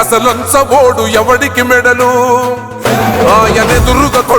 అసలంచబోడు ఎవడికి మెడలు? ఆయనెదురుగా కొడు